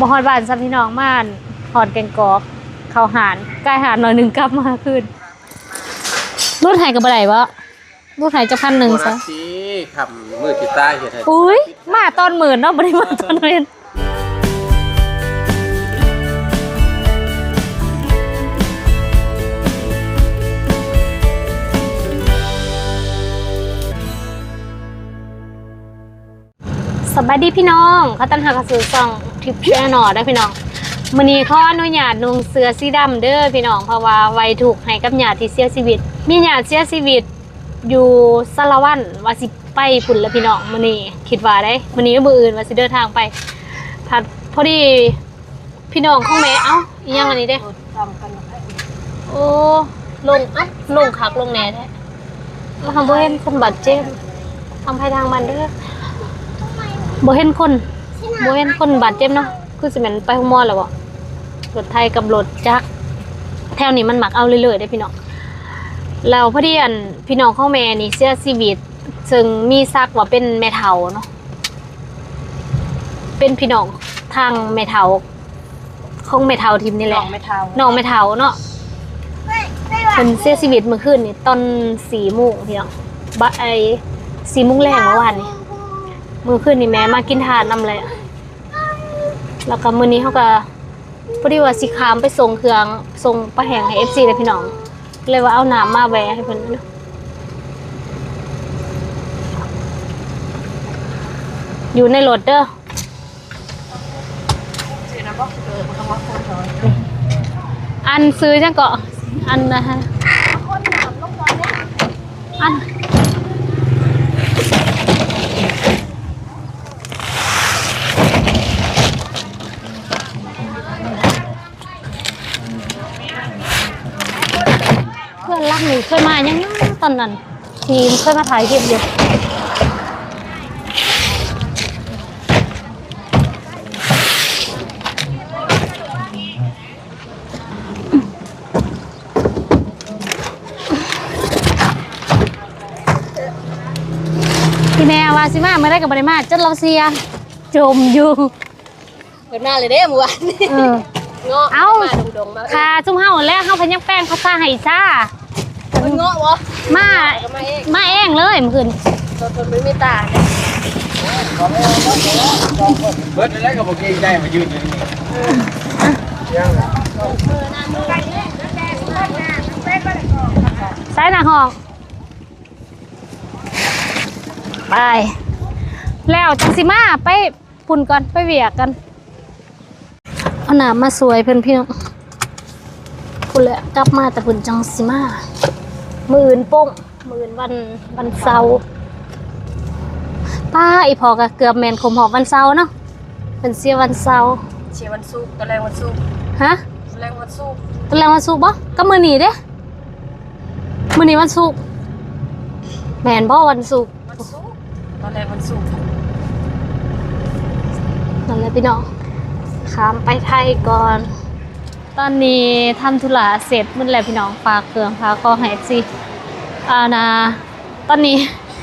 บ่ฮอดบ้านซ้ำพี่น้องมาอั่นฮอดแกงกอกเข้าหารใกล้หารหน่อยหนึงกลับมาคืนรถไถก็บ่ได้บ่รถไถจะพันหนึ่งโบซะราณสีคำมือกีตาร์เฮ็ดให้อุ้ยมาตอนหมื่นเนาะบ่ได้มาตอนเรียนสบายดีพี่น้องเขาตั้งหากระสือซอง ทริปแชร์หนอได้พี่น้องมื้อนี้เขาอนุญาตนุ่งเสื้อสีดำเด้อพี่น้องเพราะว่าไว้ถูกให้กับญาติที่เสียชีวิต มีญาติเสียชีวิต อยู่สารวันว่าสิไปพุ่นแล้วพี่น้องมื้อนี้คิดว่าได้มื้อนี้มืออื่นว่าสิเดินทางไปพัดพอดีพี่น้องข้องแม่เอ้าอีหยังอันนี้เด้โอ้ลงอ้าลงคักลงแหน่แท้แล้วทำบ่เห็นคนบาดเจ็บทำให้ทางมันเด้อบ่เห็นคน บ่เห็นคนบาดเจ็บเนาะคือสิแม่นไปห้องหมอแล้วบ่รถไทยกับรถจักรแถวนี้มันมักเอาเรื่อยๆได้อพี่น้องแล้วพอดีอันพี่น้องของแม่นี่เสียชีวิตซึ่งมีซักดิ์ว่าเป็นแม่เฒ่าเนาะเป็นพี่น้องทางแม่เฒ่าของแม่เฒ่าทิมนี่แหลอละงไม่เท่าน้องแม่เฒ่าเนาะเพิ่นเสียชีวิตเมื่อคืนนี่ตอน4โมงพี่น้องบะไอ้4โมงแรงเมื่อวานนี่ มือขึ้นนี่แม่มากินทานนำเลยอะ แล้วก็มื้อนี้เขาก็พอดีว่าสิขามไปส่งเครื่องส่งปลาแห้งให้ FC เลยพี่น้องเลยว่าเอาน้ำมาแวะให้เพิ่นเนาะอยู่ในรถเด้อเอออันคำว่าโคตรเลยอันซื้อจังเกาะอันนะฮะอันเพื่อนรักหนูเคยมายังนะ ตอนนั้นทีมเคยมาถ่ายคลิปอยู่พี่แม่ว่าสิมาไม่ได้กับบริมาจนเราเสียจมอยู่เปิดหน้าเลยเด้เมื่อวานนี่เออ เงาะเอ้ามาดงๆมา ค่ะซุ่มเฮาแล้วเฮาพยักแป้งเขาซ่าให้ซ่า มันเงาะวะมาก็มาเองมาเองเลยเมื่อคืนตัวทนไม่มีตาเนี่ยเบิดแล้วก็บ่เกรงใจมายืนอยู่นี่ยังใส่หน้าห้องไป แล้วจังสิมาไปปุ่นก่อนไปเวียกกันเอาหนามาสวยเพื่อนพี่น้องคุณเลยกลับมาแต่ปุ่นจังสิมา มืออื่นโป้งมืออื่นวันวันเสาร์ป้าอีพอกะเกือบแมนคมหอบวันเสาร์เนาะเป็นเสียวันเสาร์เชียร์วันศุกร์ตะแรงวันศุกร์ฮะตะแรงวันศุกร์ตอนแรงวันศุกร์บ่ก็มือหนีเด้มือหนีวันศุกร์แมนบ่วันศุกร์วันศุกร์ตะแรงวันศุกร์นั่นแหละพี่น้องข้ามไปไทยก่อน ตอนนี้ทำธุระเสร็จมันแล้วพี่น้องฝากเครื่องพาก็ให้สิอ่านะตอนนี้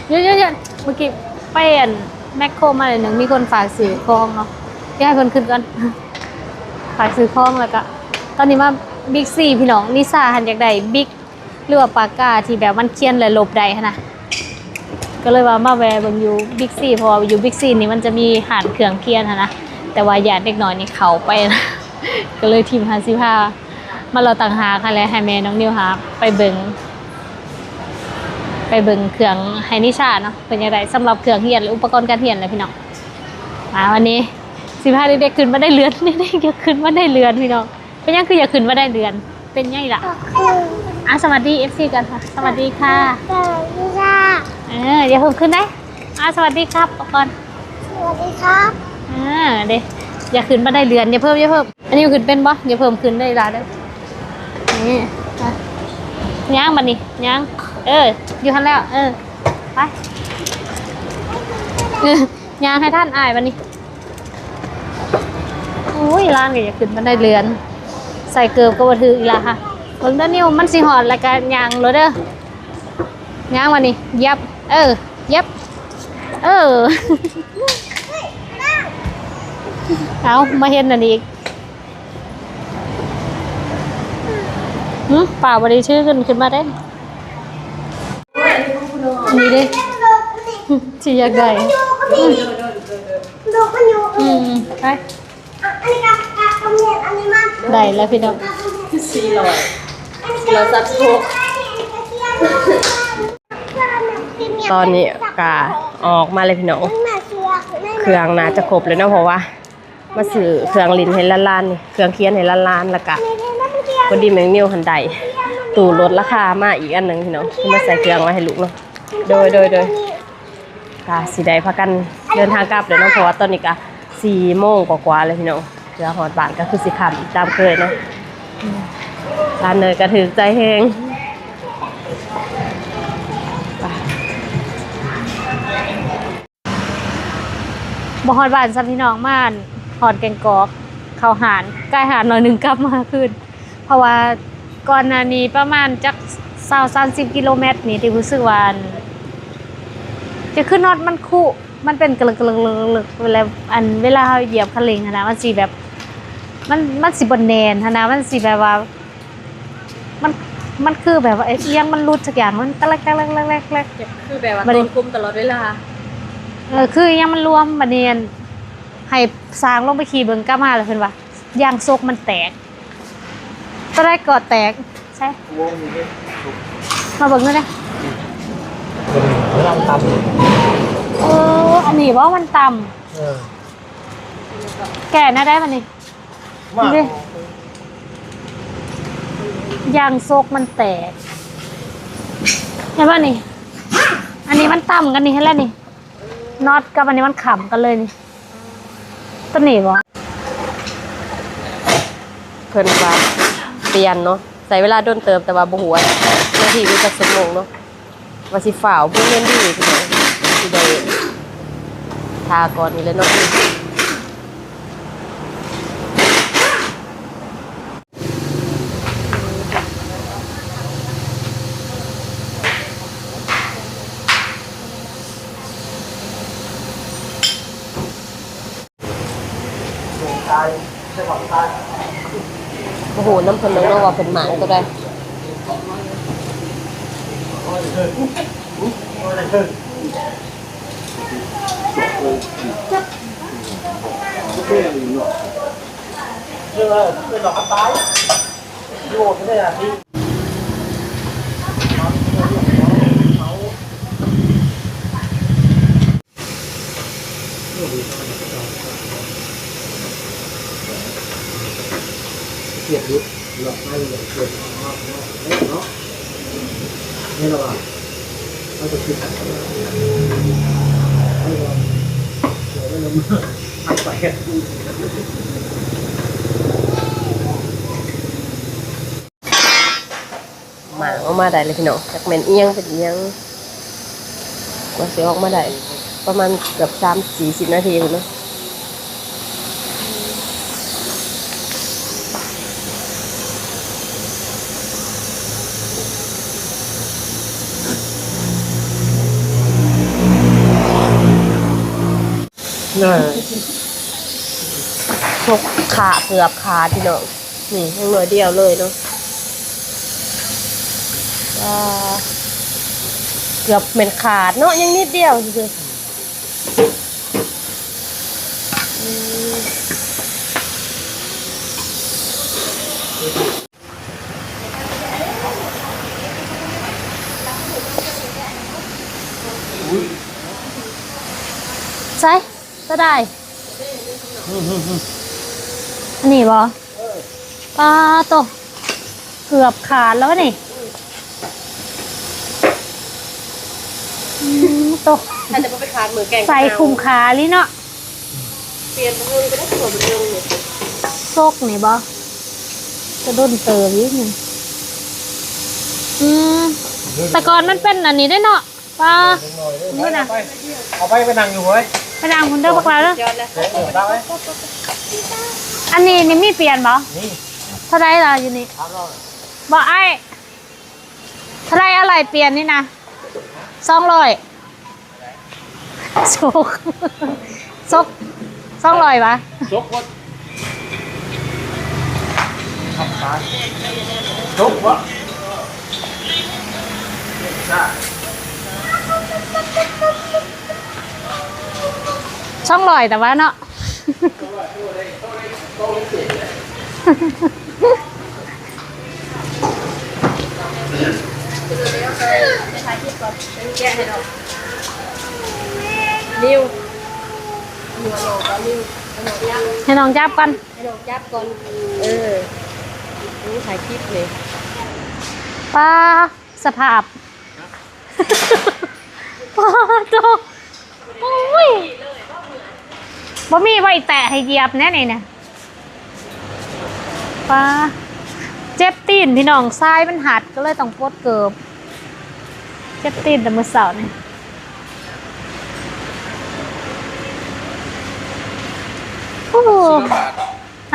เยอะๆๆเมื่อกี้ไปอันแมคโครมาเลยหนึ่งมีคนฝากซื้อของเนาะอยากให้คนขึ้นกันฝากซื้อของแล้วก็ตอนนี้มาบิ๊กซีพี่น้องนิสาหันอยากได้บิ๊กหรือว่าปากกาที่แบบมันเขียนและลบได้ขนะก็เลยว่ามาแวะเบิ่งอยู่บิ๊กซีเพราะว่าอยู่บิ๊กซีนี่มันจะมีหานเครื่องเขียนนะแต่ว่าญาติเด็กน้อยนี่เขาไปนะ ก็เลยทีมหาสิพามาเราต่างหาค่ะแล้วให้แม่น้องนิวหาไปเบิ่งไปเบิ่งเครื่องให้นิชาเนาะเป็นยังไงสำหรับเครื่องเรียนหรืออุปกรณ์การเรียนเลยพี่น้องมาวันนี้สิพาเด็กๆขึ้นมาได้เรือนเด็กๆอยากขึ้นมาได้เรือนพี่น้องเป็นยังคืออยากขึ้นมาได้เดือน เป็นยังไงล่ะอะสวัสดี FC กันค่ะ สวัสดีค่ะสวัสดีค่ะเอออย่าเพิ่มขึ้นได้อะสวัสดีครับก่อนสวัสดีครับอ่าเด้อย่าขึ้นมาได้เดือนอย่าเพิ่มอย่าเพิ่ม อันนี้ขึ้นเป็นปะอย่าเพิ่มขึ้นได้ละเด้อนี่ย่างบันนี้ย่างเออ อยู่ทันแล้ว เออ ไปย่างให้ท่านอายบันนี้อุ้ยร้านก็อย่าขึ้นมาได้เรือน ใส่เกือบก็บ่ถืออีกละค่ะเบิ่งเด้อนิ้วมันสิหอดแล้วก็ย่างรถเด้อย่างมานี่ยับ เออ ยับ เออ เอามาเห็นอันนี้อีก ป่าวบริชื่อขึ้นขึ้นมาได้ นี่ดิหึที่อยากได้ดูกันอยู่อืมไปอันนี้กับกับคอมเนต์อันนี้มันได้แล้วพี่น้องสี่ร้อยเราสักโคกตอนนี้กาออกมาเลยพี่น้อง เครื่องน่าจะครบเลยเนาะเพราะว่า มาซื้อเครื่องลินให้ล้านๆเครื่องเคียนให้ล้านๆแล้วก็ พอดีแมงนิวหันใดตู่ลดราคามาอีกอันหนึ่งพี่น้องมาใส่เครื่องไว้ให้ลูกเนาะโดยโดยโดยกาสีใดพากันเดินทางกลับเลยเนาะเพราะว่าตอนนี้กะสี่โมงกว่าๆเลยพี่น้องเรือหอดบานก็คือสิขับตามเคยนะร้านเนยกระถือใจแหงไปบฮอดบ้านซับพี่น้องม่านหอดแกงกอก เขาหานใกล้หานหน่อยหนึ่งกลับมาขึ้น เพราะว่าก่อนหน้านี้ประมาณจักสาวสามสิบกิโลเมตรนี่ที่รู้สึกว่าอันจะขึ้นนอดมันคุมันเป็นกระลึกกระลึกกระลึกเวลาอันเวลาเราเหยียบคันเร่งอะนะมันสีแบบ มันมันสีบนแนนอะนะมันสีแบบว่า มันมันคือแบบว่าไอ้เอียงมันรุดสักอย่างมันตะลักตะลักตะลักตะลักคือแบบว่าบ่ได้ต้นคุมตลอดเวลาเออคือยังมันรวมบัดเนียนให้สร้างลงไปขี่เบิ่งกล้ามาเลยเพิ่นว่า ยางซกมันแตก ก็ได้กอดแตกใช่วงอยู่นี่มาเบิ่งด้วยนะเราตเอออันนี้ว่ามันต่ำำเออแก่น่าได้มันนี่มากดูดิยางซกมันแตกเห็นป่ะนี่ อันนี้มันต่ำกันนี่ให้แล้วนี่น็อตกับอันนี้มันขำกันเลยนี่ต้นหนีบ่เพิ่นว่า เปลี่ยนเนาะใส่เวลาโดนเติมแต่ว่าบ่หัวนาทีมีจักสมงเนาะว่าสิฝ่าวเพิ่งเล่นดีพี่น้องสิได้ทาก่อนนี่เลยเนาะตายใช่ของตาย โอ้โหน้ำเพิ่นเนาะว่าเพิ่นหมางก็ได้เออ เป็นดอกกระต่ายโยนไม่ได้อะนี่เกียดยุบหลอกไม่เลยเกียดมากเนาะเนาะนี่เราอะเราจะคิดอะไรให้เราเดี๋ยวเราให้ไปหมางออกมาได้เลยพี่น้องจากแมนเอียงเป็นเอียงกว่าสิออกมาได้ประมาณเกือบ3 40นาทีพุ่นเนาะ เนี่ยชกขาเกือบขาพี่น้องนี่ยังหน่อยเดียวเลยเนาะอ่าเกือบเป็นขาดเนาะยังนิดเดียวคืออืม ใช่ ก็ได้ อันนี้บอปลาโตวเกือบขาดแล้ววะนี่อืมโตวถ้าจะไปขาดมือแกงใส่คุมขาลิเนาะเปลี่ยนมือก็ได้ตัวเป็นเรื่องเนี่ยซกนี่บอจะโดนเติมยิ่งหนึ่งอืมแต่ก่อนมันเป็นอันนี้ได้เนาะปลานี่น่ะเอาไปไปนั่งอยู่เว้ย ไปดังคุณเด้อบักลาเด้อยอดแล้วเออได้ไหมอันนี้นี่มีเปลี่ยนบอนี่เท่าไรล่ะอยู่นี่ถามเราบอกไอ้เท่าไรอะไรเปลี่ยนนี่นะสองร้อยซกซกสองร้อยวะจกวะทำการจกวะได้ ช่องลอยแต่ว่าเนาะนิ้วหัวโลก็นิ้วหัวยักษ์ให้น้องจับกันให้ลงจับก่อน เออนี่ถ่ายคลิปเลยป้าสภาพป้าโตโอ้ย บ่มีไว้แตะให้เหยียบแน่นี่นะป้าเจ็บตีนพี่น้องทรายมันหัดก็เลยต้องปวดเกิบ เจ็บตีนแต่มือเสาร์นี่โอ้โห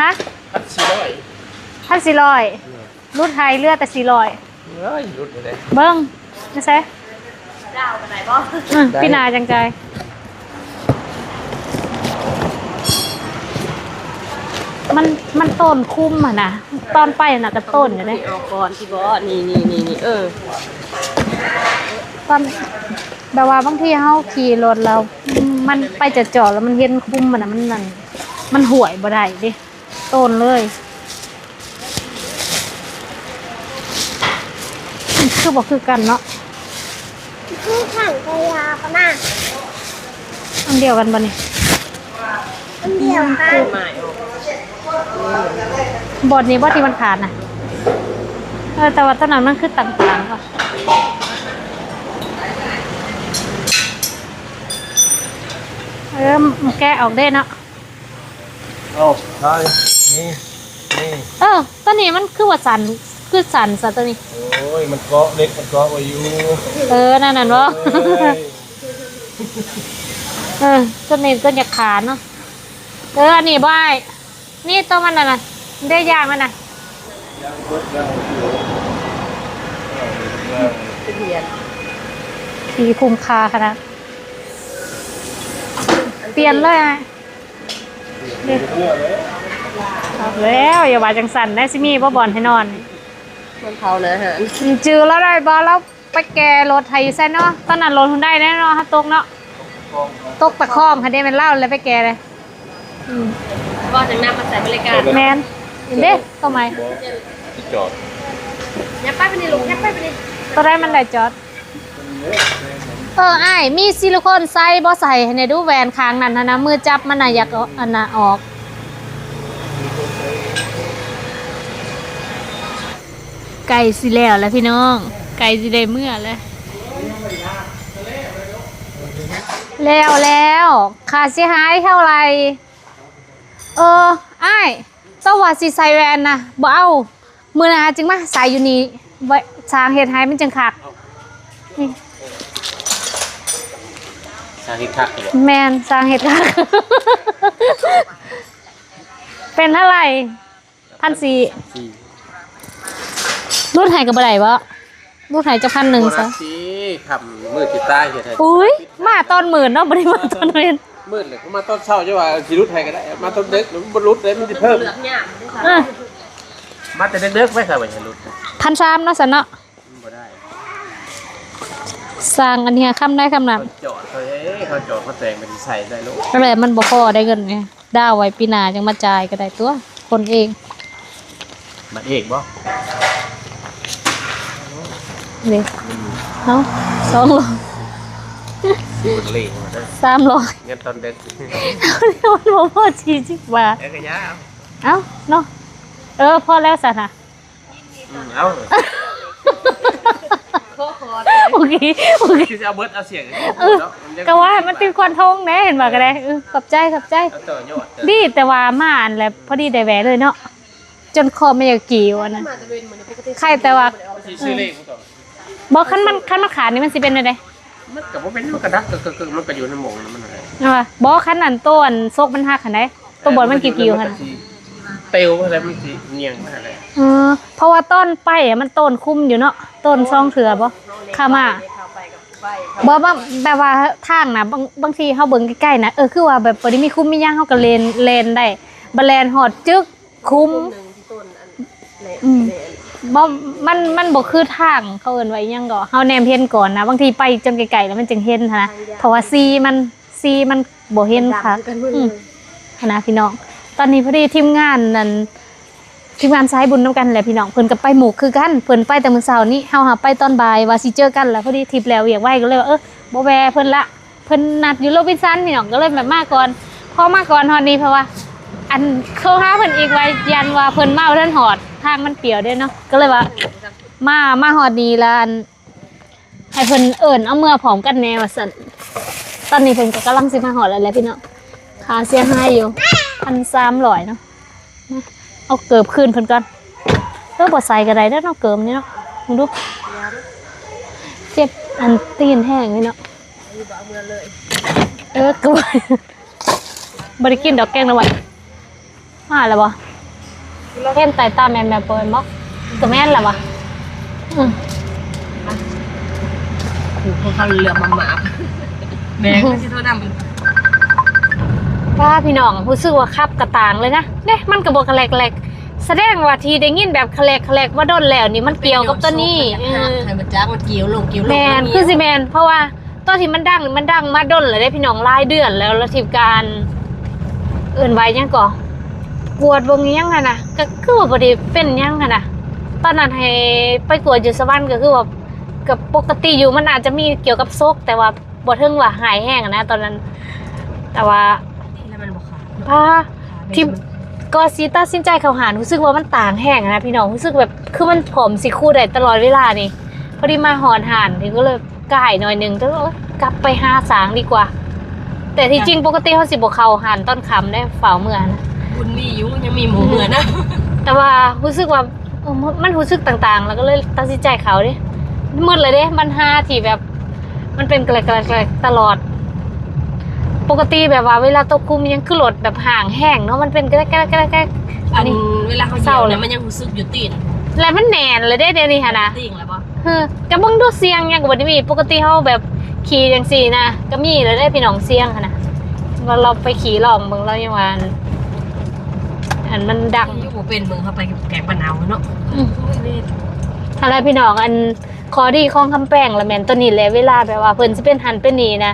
ฮะพัดสี่ร้อยพันสี่ร้อยรุ่นไทยเลือดแต่สี่ร้อยเฮ้ยรุดเลยเบิ้งไม่ใช่ดาวไปไหนบ่อืมพี่นาจังใจ มันมันต้นคุ้มอะนะตอนไปน่ะก็ต้นอยู่เลยนี่เอาก่อนที่บ่นี่นี่นี่นี่เออตอนแบบว่าบางทีเฮาขี่รถแล้ว มันไปจะจอดแล้วมันเห็นคุ้มมันน่ะมันนั่นมันห่วยบ่ได้ดิต้นเลยคือบอกคือกันเนาะคือถังขยะปะน่ะอันเดียวกันบ่นี่อัน เดียวกันหมายออกบทนี้บทที่มันขาดนะเออแต่ว่าตอนนั้นมันคือต่างๆก่อนเออมันแกะออกได้เนาะเอาใช่นี่นี่เออตัวนี้มันคือว่าสันคือสันซะตัวนี้ โอ้ย มันเกาะเล็กมันเกาะไว้อยู่ เออ นั่นน่ะเนาะเอ้ยเออตัวนี้ตัวอยากขาดเนาะ เออ อันนี้บ่ายนี่ตัวมันน่ะนะได้ยางมันน่ะเป็นเทียนขี่คุ้มค่าขนาดเปลี่ยนเลยไงนี่ครับแล้ว อย่าว่าจังสันได้สิมีบ่บอลให้นอน มันเผานะฮะจือแล้วได้บอแล้วไปแกรถไทยอยู่ไซเนาะตอนนั้นรถหุ่นได้แน่นอนฮะตกเนาะตกตะคองค่ะเด้มันเล่าเลยไปแกเลย อืมก็จังน้ำมาใส่บริการแมนเห็นเด้ตัวไหมจอดยับไปไปนี่ลูกยับไปไปนี่ตัวได้มันได้จอด เออไอ้ายมีซิลิโคนใส่บ่ใส่ให้ในดูแหวนค้างนั่นนะนะมือจับมันน่ะอยากเอาอันน่ะออก ไก่สิแล้วแล้วพี่น้อง ไก่สิได้เมื่อแล้ว แล้วแล้วค่าเสียหายเท่าไหร่ เออไอ้ายต้องว่าสิใส่แวนนะบ่เอามือหนาจึงมาใส่อยู่นี่ไว้สร้างเฮ็ดให้มันจึงคักนี่สาธิตทักเลยแมนสร้างเฮ็ดคักเป็นเท่าไหร่พันสี่สี่รูดหายกับอะไรวะรูดหายจะพันหนึ่งซะสิคำมืดติดตาเห็นไทยอุ้ยมาตอนหมื่นเนาะบริมาตอนเรียน มืดเลยเขามาต้นเช้าจะว่าสิรุดไทยก็ได้ มาต้นเด็กหรือบรรลุเลยมันจะเพิ่มเหลือกหยามด้วยค่ะเออมาแต่เด็กๆไม่เคยไปเห็นรุดนะพันสามเนาะสันเนาะมันบ่ได้สร้างอันเนี้ยคำได้คำนั้นเขาจอดเขาเอ้ยเขาจอดเขาแต่งมันใส่ได้ลูกก็เลยมันบ่พอได้เงินไงดาวไว้ปีหนาจังมาจ่ายก็ได้ตัว คนเอง มันเอกบ่นี่เนาะสองร้อ ยมันเล่มาได้สามร้อยเงินตอนเด็กมันบ่พอสี่สิบบาท เอ้ยกระยาเอ้าเนาะเออพอแล้วสันนะอืมเอาโอเคโอเคคือจะเอาเบิร์ดเอาเสียงเออก็ว่าให้มันติดควันทงแหน่เห็นบ่ก็ได้เออขอบใจขอบใจ เอาต่อยอดดีแต่ว่ามาอันแล้วพอดีได้แหวนเลยเนาะจนคอไม่อยากกี่วันนะมาจะเป็นเหมือนปกติใครแต่ว่า ชื่อเลขมันก่อนบอกคันมันคันมันขาดนี่มันสิเป็นอะไร มันกับว่าเป็นมันกระดักก็คือมันก็อยู่ในหมองมันอะไรนะบอกคันนั้นต้นซกมันหักคันไดตัวบนมันกี่กิวคันเตลอะไรมันสิเนียงอะไรเออเพราะว่าต้นไปอะมันต้นคุ้มอยู่เนาะต้นช่องเถื่อบ่ข้ามาเข้าไปกับบ่บ่แบบว่าทางนะบางบางทีเฮาเบิ่งใกล้ๆนะเออคือว่าแบบบ่ได้มีคุ้มมีหยังเฮาก็เลนเลนได้บ่แลนฮอดจึกคุ้มหนึ่งที่ต้นอันในอืมใน บ่มันมันบ่คือทางเขาเอิ้นว่าอิหยังก็เฮาแนมเห็นก่อนนะบางทีไปจนไกลๆแล้วมันจึงเห็นหั้นนะเพราะว่าซีมันซีมันบ่เห็นค่ะดำกันหมดอืเลมยนะพี่น้อง ตอนนี้พอดีทีมงานนั่นทีมงานสายบุญนํกันแหละพี่น้องเพิ่นก็ไปหมู่คือกันเพิ่นไปแต่มื้อเช้านี้เฮาหาไปตอนบ่ายว่าสิเจอกันแล้วพอดีทิปแล้วเวียกไว้ก็เลยว่าเออบ่แวะเพิ่นละเพิ่นนัดอยู่โรบินสันพี่น้องก็เลยแบบมาก่อนพอมาก่อนฮอดนี้เพราะว่า อันเขาหาเพิ่นอีกไว้ยันว่าเพิ่นมาบ่ทันฮอด ทางมันเปียวด้เนาะก็เลยว่า มามาฮอดนี้แล้วอันให้เพิ่นเอิ้นเอาเมื่อพร้อมกันแนว่าซั่นตอนนี้เพิ่นก็กำลังสิมาฮอดแล้วแหละพี่เน้องค่าเสียหายอยู่พันสามร้อยเนาะเอาเกิบคืนเพิ่นก่อนเออบดใส่กระไดได้อเนาะเกิมนี่เนาะมึงดูเจ็บอันตีนแห้งนี่เนาะเออกูบริกินดอกแกงนะวันมาแล้วบ่ เห็นไตตาแม่แม่เปิดมั้ก็แม่นแล้วบ่อืมคือพวกเขาเหลือมาหมาแม่ก็สิโทษนำว่าพี่น้องรู้สึกว่าคับกระต่างเลยนะเด้มันกระบอกกระแลกแลกแสดงว่าทีได้ยินแบบคลกคลกว่าโดนแล้วนี่มันเกี่ยวกับตัวนี้เออให้มันจักมันเกี่ยวลงเกี่ยวลงแมนคือสิแมนเพราะว่าตอนที่มันดังมันดังมาดนเลยได้พี่น้องรายเดือนแล้วแล้วทีมการเอื่นไว้ยังก่อ กวดวงนี้ยังไงนะก็คือว่าพอดีเป็นยังไงนะตอนนั้นให้ไปกวดอยู่สวรรค์ก็คือว่ากับปกติอยู่มันอาจจะมีเกี่ยวกับซกแต่ว่าบ่ถึงว่าหายแห้งอะนะ ตอนนั้น แต่ว่าแล้วมันบ่ขาดพาที่ก็ซีตัดสินใจเขาหารู้สึกว่ามันต่างแห้งอะนะพี่น้องรู้สึกแบบคือมันผมสิคู่ได้ตลอดเวลานี่พอดีมาหอนหานถึงก็เลยกายหน่อยหนึงก็เลยเอ้ยกลับไปหาสางดีกว่า แต่ที่จริงปกติเขาสิบเขาหานต้นคำได้ฝ่าเมื่อนะ บุญมีอยู่ยังมีหมูเหมือนนะแต่ว่ารู้สึกว่าเออมันมันรู้สึกต่างๆ แล้วก็เลยตัดสินใจเขาดิมืดเลยเด้มันหาที่แบบ มันเป็นกระไรๆตลอด ปกติแบบว่าเวลาตกคุมยังคือรถแบบห่างแห้งเนาะมันเป็นกระแกระแกระแกระอัอันนนี้เวลาเขาเศเหี่ร้ายวเลยเนี่ยมันยังรู้สึกอยู่ตีนแล้วมันแหนนเลยได้เดี๋ยวนี้ค่ะนะติ่งแล้วบ่เฮ้อกะเบังดูเสียงยังกับวันมีปกติเขาแบบขี่จังสี่นะก็มีแล้วได้พี่น้องเสียงค่ะนะว่าเราไปขี่ลองเบิ่งเรายังว่าอัน อันมันดังอยู่บ่เป็นเบิ่งเข้าไปแกงปะนาวเนาะอืมอะไรพี่น้องอันคอดีของคำแป้งละแมนตัวนี้แหละเวลาแบบว่าเพิ่นสิเป็นหันเป็นนี่นะ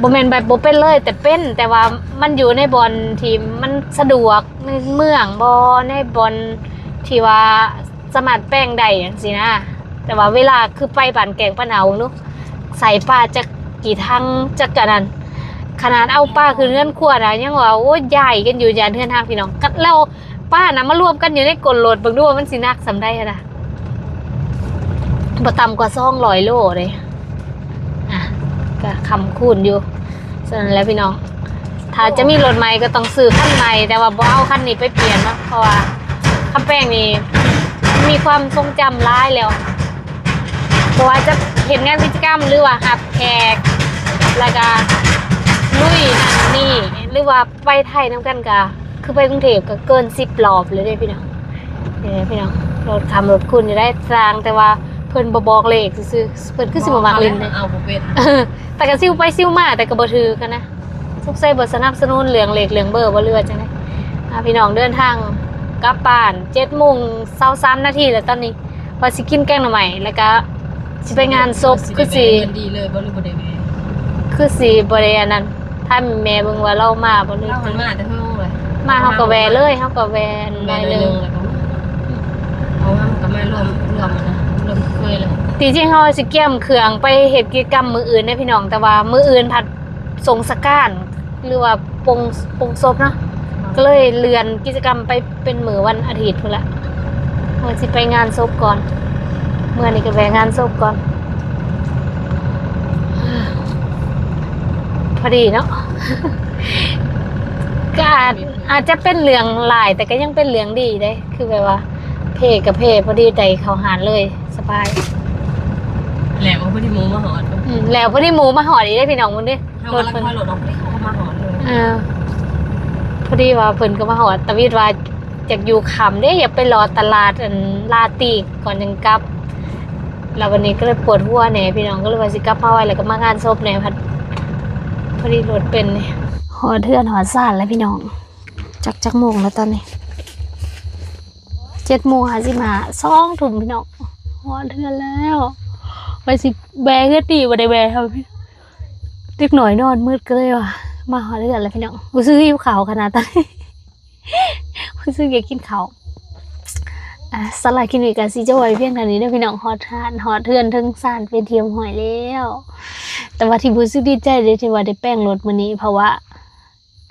บ่แม่นแบบบ่เป็นเลยแต่เป็นแต่ว่ามันอยู่ในบอลที่มันสะดวกในเมืองบ่ในบอลที่ว่าสามารถแป้งได้จังซี่นะ แต่ว่าเวลาคือไปบ้านแกงป้าเนาเนาะใส่ปลาจะกี่ทั้งจักกะนั้น ขนาดเอาป้าคือเงื่อนขวดอะยังว่าโอ้ยใหญ่กันอยู่ยานเทือนทางพี่น้องกัดแล้วป้านะมารวมกันอยู่ในกลโหลดเบิ่งดูว่ามันสินักสำได้นาดบ่ต่ำกว่าซองร้อยโลเลยอะก็คำคูณอยู่ฉะนั้นแล้วพี่น้อง ถ้าจะมีรถใหม่ก็ต้องซื้อคันใหม่แต่ว่าบ่เอาคันนี้ไปเปลี่ยนเนาะเพราะว่าคำแป้งนี่มีความทรงจำร้ายแล้วเพราะว่าจะเห็นงานกิจกรรมหรือว่าหับแขกแล้วก็ ลุยนั่นนี่หรือว่าไปไทยน้ำกันกะคือไปกรุงเทพก็เกินสิบรอบเลยเด้พี่น้องนี่นะพี่น้องรถคำรถคุณจะได้สร้างแต่ว่าเพิ่นบ่บอกเลขซื่อๆเพิ่นคือสิบ่มักเลินเลยเอาบ่เป็นเออแต่ก็ซิ่วไปซิ่วมาแต่ก็บ่ถือกันนะสงสัยบ่สนับสนุนเรื่องเลขเรื่องเบอร์บ่เลือจังได๋อ่าพี่น้องเดินทางกลับบ้าน7:23นาทีแล้วตอนนี้ว่าสิกินแกงหน่อไม้แล้วก็สิไปงานศพคือสิเงินดีเลยบ่รู้บ่ได้เวคือสิบ่ได้อันนั้น ถ้าแม่เบิ่งว่าเรามาบ่เลยเล่ามันมาแต่เพิ่งเลยมาเฮาก็แวะเลยเฮาก็แวะหแม่น่อยเลหยนึงแล้วก็เอาว่ามันก็มารวมรวมนะรวมเคยเลยจริงๆเขาสิเกี่ยมเครื่องไปเหตุกิจกรรมมืออื่นนะพี่น้องแต่ว่ามืออื่นผัดส่งสการหรือว่าปงปงศพเนาะก็เลยเลื่อนกิจกรรมไปเป็นมือวันอาทิตย์พุ่นละว่าสิไปงานศพก่อนเมื่อนี้ก็แวะงานศพก่อนพอดีเนาะ ก็อาจอาจจะเป็นเหลืองหลาย แต่ก็ยังเป็นเหลืองดีเด้ คือแบบว่า เพกับเพพอดีใจเขาหารเลยสบายแหลมเอาไปที่หมูมาหอดอืมแล้วพอดีหมูมาหอดอีกได้พี่น้องมึงดิเขารถกำลังเพิ่นพาโหลดออกไปเขามาหอดเลยอ่าพอดีว่าเพิ่นก็มาหอดตะวิดว่าอยากอยู่คำเด้อยากไปรอตลาดอันลาตีก่อนยังกลับ แล้ววันนี้ก็เลยปวดหัวแหน่พี่น้องก็เลยว่าสิกลับมาไว้แล้วก็มางานศพแหน่พัด พอดีรถเป็นนี่หอเทือนหอซ่านแล้วพี่น้อง จักจักโมงแล้วตอนนี้เจ็ดโมงหาสิมาสองถุ่มพี่น้องหอเทือนแล้วไปสิแบกก็ตีบ่ได้แบกครับพี่เด็กหน่อยนอนมืดก็เลยว่ะมาหอเทือนแล้วพี่น้องรู้สึกหิวขาวขนาดตอนนี้รู้สึกอยากกินข้าว อะสลัดกินอีกกันสิจะไว้เพียงเท่านี้เด้พี่น้องฮอดทานฮอดเทือนถึงสานเป็นเทียมหอยแล้ว แต่ว่าที่รู้สึกดีใจเลยที่ว่าได้แป้งรถมื้อนี้ เพราะว่า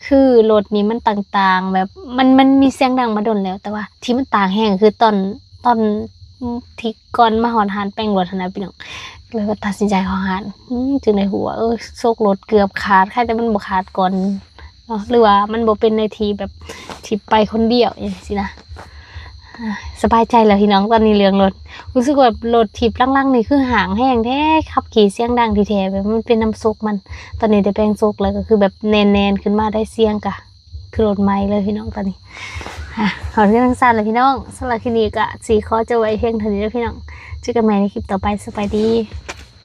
คือรถนี้มันต่างๆ แบบมันมันมีเสียงดังมาดนแล้ว แต่ว่า ที่มันต่างแห้งคือตอนตอนที่ก่อนมาหอนหานแป้งรถนะพี่น้องเลยว่าตัดสินใจขอหานจึงในหัวเออโซกรถเกือบขาดแค่แต่มันบ่ขาดก่อนเนาะหรือว่ามันบ่เป็นในทีแบบที่ไปคนเดียวอย่างนี้สินะ สบายใจแล้วพี่น้องตอนนี้เรื่องรถรู้สึกว่ารถทิพล่างๆนี่คือห่างแห้งแท้ขับขี่เสียงดังทีแท้แบบมันเป็นน้ำซุกมัน ตอนนี้ได้แปลงซุกแล้วก็คือแบบแนนๆขึ้นมาได้เสียงกะ คือรถไม้เลยพี่น้องตอนนี้อะขอเรื่องสั้นเลยพี่น้องสำหรับคลิปนี้กะสีข้อจะไว้เพียงเท่านี้แล้วพี่น้องเจอกันใหม่ในคลิปต่อไปสบายดี